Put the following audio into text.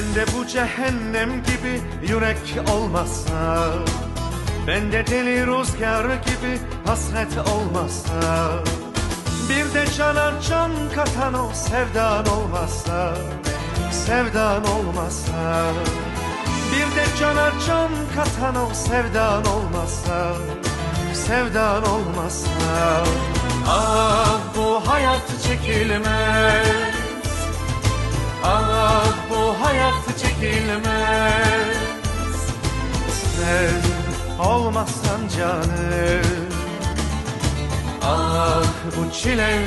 Sende bu cehennem gibi yürek olmazsa Bende deli rüzgar gibi hasret olmazsa Bir de cana can katan o sevdan olmazsa Sevdan olmazsa Bir de cana can katan o sevdan olmazsa Sevdan olmazsa Ah bu hayat çekilmez çekilmez Sen olmazsan canım. Ah bu çile